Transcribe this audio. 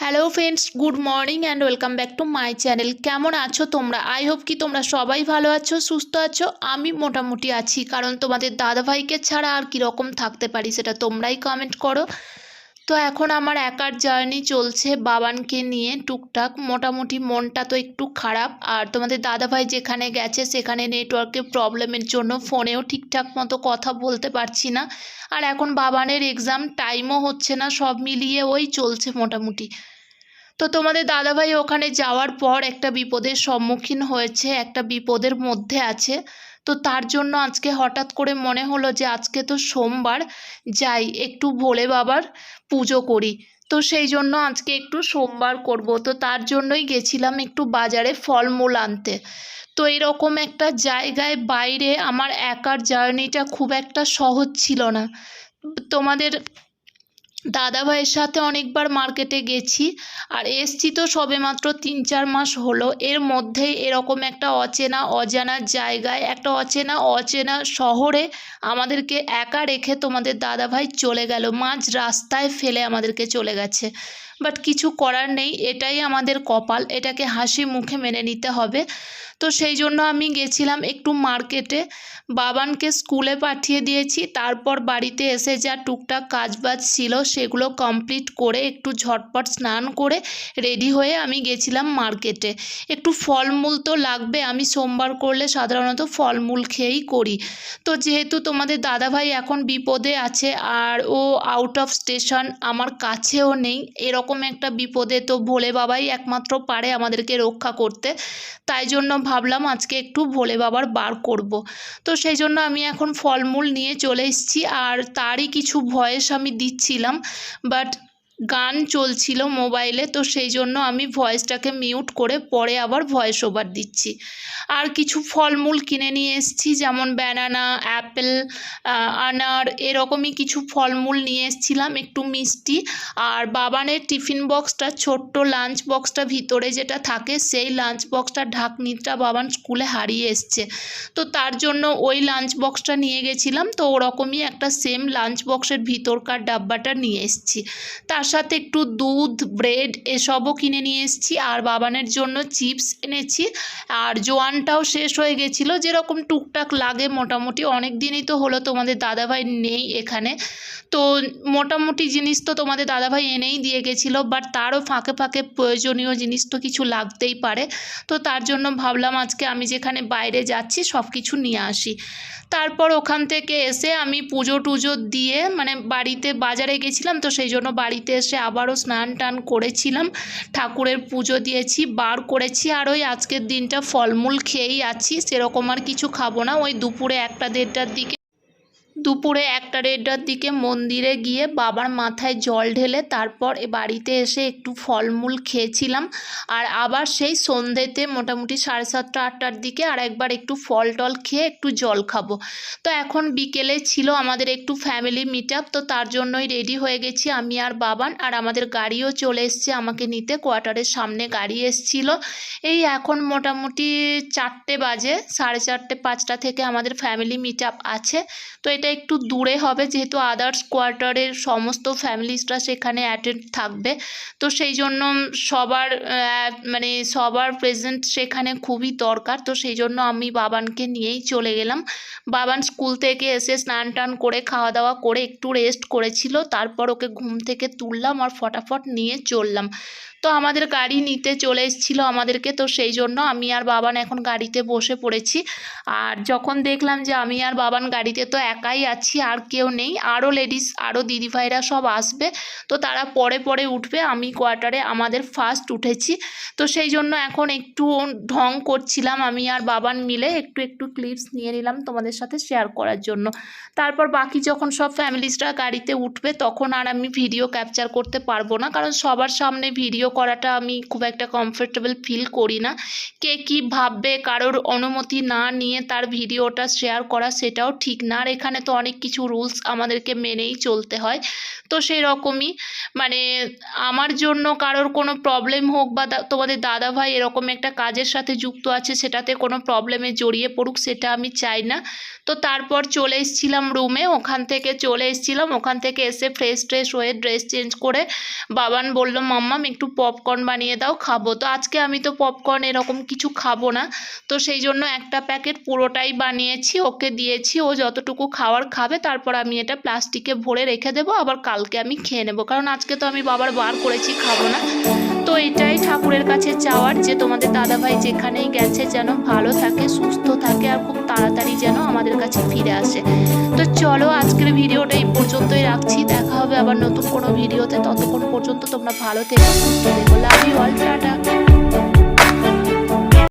Hello friends good morning and welcome back to my channel কেমন আছো তোমরা? I hope কি তোমরা সবাই ভালো আছো, সুস্থ আছো? আমি মোটামুটি আছি, কারণ তোমাদের দাদাভাইকে ছাড়া আর কীরকম থাকতে পারি সেটা তোমরাই কমেন্ট করো। তো এখন আমার একার জার্নি চলছে বাবানকে নিয়ে টুকটাক। মোটামুটি মনটা তো একটু খারাপ। আর তোমাদের দাদাভাই যেখানে গেছে সেখানে নেটওয়ার্কের প্রবলেমের জন্য ফোনেও ঠিকঠাক মতো কথা বলতে পারছি না। আর এখন বাবানের এক্সাম টাইমও হচ্ছে না, সব মিলিয়ে ওই চলছে মোটামুটি। তো তোমাদের দাদাভাই ওখানে যাওয়ার পর একটা বিপদের সম্মুখীন হয়েছে, একটা বিপদের মধ্যে আছে। তো তার জন্য আজকে হঠাৎ করে মনে হলো যে আজকে তো সোমবার, যাই একটু ভোলে বাবার পুজো করি। তো সেই জন্য আজকে একটু সোমবার করব। তো তার জন্যই গেছিলাম একটু বাজারে ফলমূল আনতে। তো এরকম একটা জায়গায় বাইরে আমার একার জার্নিটা খুব একটা সহজ ছিল না। তোমাদের দাদা ভাইয়ের সাথে অনেকবার মার্কেটে গেছি, আর এসছি তো সবেমাত্র তিন চার মাস হলো। এর মধ্যেই এরকম একটা অচেনা, অজানা জায়গায়, একটা অচেনা অচেনা শহরে আমাদেরকে একা রেখে তোমাদের দাদা ভাই চলে গেল। মাঝ রাস্তায় ফেলে আমাদেরকে চলে গেছে। বাট কিছু করার নেই, এটাই আমাদের কপাল। এটাকে হাসি মুখে মেনে নিতে হবে। তো সেই জন্য আমি গেছিলাম একটু মার্কেটে বাবানকে স্কুলে পাঠিয়ে দিয়েছি। তারপর বাড়িতে এসে যা টুকটাক কাজবাজ ছিল সেগুলো কমপ্লিট করে একটু ঝটপট স্নান করে রেডি হয়ে আমি গেছিলাম মার্কেটে একটু ফলমূল তো লাগবে, আমি সোমবার করলে সাধারণত ফলমূল খেয়েই করি। তো যেহেতু তোমাদের দাদাভাই এখন বিপদে আছে আর ও আউট অফ স্টেশন আমার কাছেও নেই, এরকম একটা বিপদে তো ভোলে বাবাই একমাত্র পারে আমাদেরকে রক্ষা করতে। তাই জন্য ভাবলাম আজকে একটু ভোলে বাবার বার করব। তো সেই জন্য আমি এখন ফলমূল নিয়ে চলে এসেছি আর তারই কিছু ভয়েস আমি দিচ্ছিলাম। বাট গান চলছিল মোবাইলে, তো সেই জন্য আমি ভয়েসটাকে মিউট করে পরে আবার ভয়েস ওভার দিচ্ছি। আর কিছু ফলমূল কিনে নিয়ে এসেছি, যেমন ব্যানানা অ্যাপেল আনার, এরকমই কিছু ফলমূল নিয়ে এসেছিলাম, একটু মিষ্টি। আর বাবানের টিফিন বক্সটা, ছোট্ট লাঞ্চ বক্সটা ভিতরে যেটা থাকে, সেই লাঞ্চ বক্সটা ঢাকনিটা বাবান স্কুলে হারিয়ে এসছে। তো তার জন্য ওই লাঞ্চ বক্সটা নিয়ে গেছিলাম, তো ওরকমই একটা সেম লাঞ্চ বক্সের ভিতরকার ডাব্বাটা নিয়ে এসেছি। তার সাথে একটু দুধ, ব্রেড এসবও কিনে নিয়ে এসেছি। আর বাবানের জন্য চিপস এনেছি। আর জোয়ানটাও শেষ হয়ে গেছিল। যেরকম টুকটাক লাগে মোটামুটি। অনেক দিনই তো হলো তোমাদের দাদাভাই নেই এখানে। তো মোটামুটি জিনিস তো তোমাদের দাদাভাই এনেই দিয়ে গেছিল। বাট তারও ফাঁকে ফাঁকে প্রয়োজনীয় জিনিস তো কিছু লাগতেই পারে। তো তার জন্য ভাবলাম আজকে আমি যেখানে বাইরে যাচ্ছি সব কিছু নিয়ে আসি। তারপর ওখান থেকে এসে আমি পুজো টুজো দিয়ে মানে বাড়িতে বাজারে গেছিলাম। তো সেই জন্য বাড়িতে এসে আবারও স্নান টান করেছিলাম, ঠাকুরের পুজো দিয়েছি, বার করেছি, আর ওই আজকের দিনটা ফলমূল খেয়েই আছি, সেরকম আর কিছু খাব না, ওই দুপুরে একটা দেড়টার দিকে দুপুরে একটা দেড়টার দিকে মন্দিরে গিয়ে বাবার মাথায় জল ঢেলে তারপর বাড়িতে এসে একটু ফলমূল খেয়েছিলাম। আর আবার সেই সন্ধ্যেতে মোটামুটি সাড়ে সাতটা, আটটার দিকে আর একবার একটু ফল টল খেয়ে একটু জল খাব। তো এখন বিকেলে ছিল আমাদের একটু ফ্যামিলি মিট তো তার জন্যই রেডি হয়ে গেছি আমি আর বাবান। আর আমাদের গাড়িও চলে এসছে আমাকে নিতে, কোয়ার্টারের সামনে গাড়ি এসছিল। এই এখন মোটামুটি চারটে বাজে, সাড়ে চারটে, পাঁচটা থেকে আমাদের ফ্যামিলি মিট আছে। তো এটা একটু দূরে হবে, যেহেতু আদার্স কোয়ার্টারের সমস্ত ফ্যামিলিসরা সেখানে অ্যাটেন্ড থাকবে। তো সেই জন্য সবার মানে সবার প্রেজেন্ট সেখানে খুবই দরকার। তো সেই জন্য আমি বাবানকে নিয়েই চলে গেলাম। বাবান স্কুল থেকে এসে স্নান টান করে খাওয়া দাওয়া করে একটু রেস্ট করেছিল। তারপর ওকে ঘুম থেকে তুললাম আর ফটাফট নিয়ে চললাম। তো আমাদের গাড়ি নিতে চলে এসেছিল আমাদেরকে। তো সেই জন্য আমি আর বাবান এখন গাড়িতে বসে পড়েছি। আর যখন দেখলাম যে আমি আর বাবান গাড়িতে তো একাই আছি, আর কেউ নেই। আরও লেডিস আরও দিদিভাইরা সব আসবে। তো তারা পরে পরে উঠবে। আমি কোয়ার্টারে আমাদের ফার্স্ট উঠেছি। তো সেই জন্য এখন একটু ঢং করছিলাম আমি আর বাবান মিলে। একটু একটু ক্লিপস নিয়ে নিলাম তোমাদের সাথে শেয়ার করার জন্য। তারপর বাকি যখন সব ফ্যামিলিসরা গাড়িতে উঠবে, তখন আর আমি ভিডিও ক্যাপচার করতে পারব না। কারণ সবার সামনে ভিডিও করাটা আমি খুব একটা কমফোর্টেবল ফিল করি না। কে কী ভাববে, কারোর অনুমতি না নিয়ে তার ভিডিওটা শেয়ার করা সেটাও ঠিক না। আর এখানে তো তো অনেক কিছু রুলস আমাদেরকে মেনেই চলতে হয়। তো সেই রকমই মানে আমার জন্য কারোর কোনো প্রবলেম হোক বা তোমাদের দাদা ভাই এরকম একটা কাজের সাথে যুক্ত আছে, সেটাতে কোনো প্রবলেমে জড়িয়ে পড়ুক, সেটা আমি চাই না। তো তারপর চলে এসেছিলাম রুমে ওখান থেকে চলে এসেছিলাম, ওখান থেকে এসে ফ্রেশ ট্রেশ হয়ে ড্রেস চেঞ্জ করে বাবান বলল মাম্মাম একটু পপকর্ন বানিয়ে দাও, খাব। তো আজকে আমি তো পপকর্ন এরকম কিছু খাব না। তো সেই জন্য একটা প্যাকেট পুরোটাই বানিয়েছি, ওকে দিয়েছি, ও যতটুকু খাওয়ার খাবে, তারপর আমি এটা প্লাস্টিকে ভরে রেখে দেবো, আবার কালকে আমি খেয়ে নেব। কারণ আজকে তো আমি বাবার বার করেছি, খাব না। তো এটাই ঠাকুরের কাছে চাওয়ার যে তোমাদের দাদাভাই যেখানেই গেছে যেন ভালো থাকে, সুস্থ থাকে, আর খুব তাড়াতাড়ি যেন আমাদের কাছে ফিরে আসে। তো চলো আজকের ভিডিওটা এই পর্যন্তই রাখছি। দেখা হবে আবার নতুন কোনো ভিডিওতে। ততক্ষণ পর্যন্ত তোমরা ভালো থেকে, সুস্থ থেকো। Love you all tata.